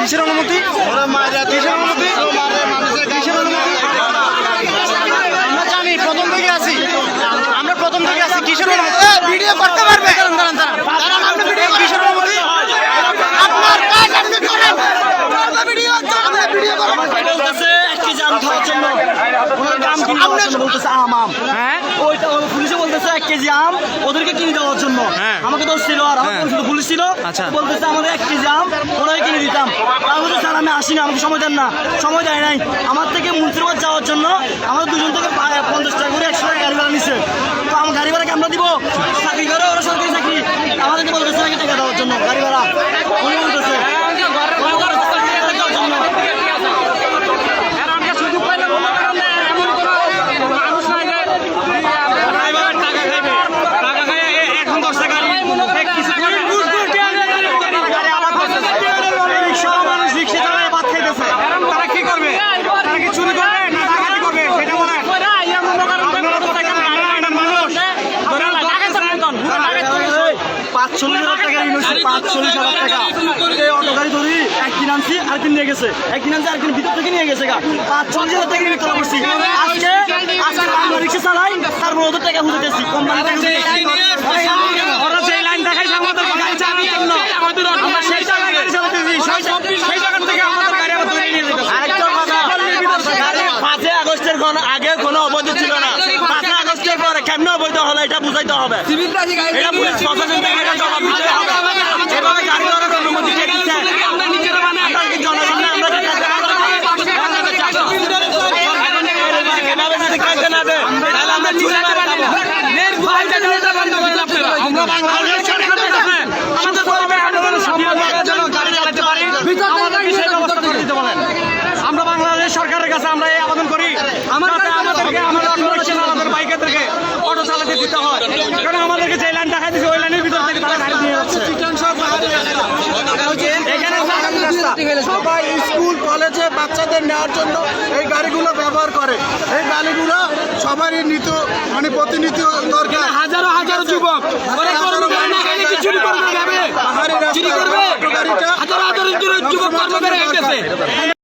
কিসের অনুমতি কিসের অনুমতি কিসের অনুমতি আমরা জানি প্রথম থেকে আছি। আমরা প্রথম থেকে আছি। কিসের অনুমতি? ভিডিও করতে পারবে? দাঁড়ান দাঁড়ান দাঁড়ান আপনি ভিডিও কিসের অনুমতি আপনার কাজ আপনি করেন ভিডিও আমরা ভিডিও করেন বলতেছে একটি জাম খাওয়ার জন্য ওনার দাম কিনে দেওয়ার জন্য বলতেছে আম আম। হ্যাঁ? ওইটা পুলিশে বলতেছে এক কেজি আম ওদেরকে কিনে দেওয়ার জন্য। হ্যাঁ। আমাকে তো ছিল আর আমার হ্যাঁ। শুধু পুলিশ ছিল। আচ্ছা। বলতেছে আমাদের এক কেজি আম কিনে দিতাম। আমি বলছি স্যার আমি আসিনি আমাকে সময় দেন না। সময় দেয় নাই। আমার থেকে মুন্সিরবাদ যাওয়ার জন্য আমার দুজন থেকে পা- পঞ্চাশ টাকা করে একশো টাকা গাড়ি ভাড়া নিচ্ছে তো আমার গাড়ি ভাড়া আমরা দিব চাকরি করে ওরা সরকারি চাকরি আমাদেরকে বলতেছে নাকি টাকা দেওয়ার জন্য গাড়ি ভাড়া উনি বলতেছে উনি বলতেছে টাকা দেওয়ার জন্য। রিক্সা মানুষ রিক্সা চালায় ভাত খাইতেছে তারা কি করবে তারা কি চুরি করবে না ডাকাতি করবে সেটা বলেন আপনারা তো টাকা টাকা মানুষ ধরে পাঁচচল্লিশ হাজার টাকা ঋণ পাঁচচল্লিশ হাজার টাকা। এই অটো গাড়ি ধরি একদিন আনছি আরেকদিন নিয়ে গেছে। একদিন আনছি আরেকদিন ভিতর থেকে নিয়ে গেছে গা। পাঁচচল্লিশ হাজার টাকা ঋণ করছি আজকে আজকে আমরা রিক্সা চালাই তারপর ওদের টাকা খুঁজেছি কোম্পানি টাকা ওরা সেই লাইন দেখাইছে আমাদের গাড়ি চালানোর জন্য আমরা সেই টাকায় গাড়ি চালাতেছি সেই সেই টাকার থেকে আমাদের গাড়ি আবার ধরে নিয়ে যেতেছে আরেকটা কথা গাড়ি পাঁচই আগস্টের কোন আগে কোনো অবৈধ ছিল না। পাঁচই আগস্টের পরে কেমন অবৈধ হলো এটা বুঝাইতে হবে। এটা পুলিশ প্রশাসন থেকে এটা জবাব দিতে হবে এভাবে গাড়ি ধরার অনুমতি কে দিচ্ছে আমরা কি জনগণে আমরা কি এভাবে যদি কাজে না দেয় তাহলে আমরা চুরি মারা যাব আমরা বাংলাদেশ সরকারের কাছে আমাদের ধর্মে আন্দোলন সম্মানের জন্য গাড়ি চালাতে পারি আমাদেরকে সেই আমরা বাংলাদেশ সরকারের কাছে আমরা এই আবেদন করি। আমাদেরকে আমাদের কলেজে বাচ্চাদের নেওয়ার জন্য এই গাড়িগুলো ব্যবহার করে। এই গাড়িগুলো সবারই নিত মানে প্রতিনিধি দরকার। হাজারো হাজারো যুবক চুরি করবে। হাজারো হাজারো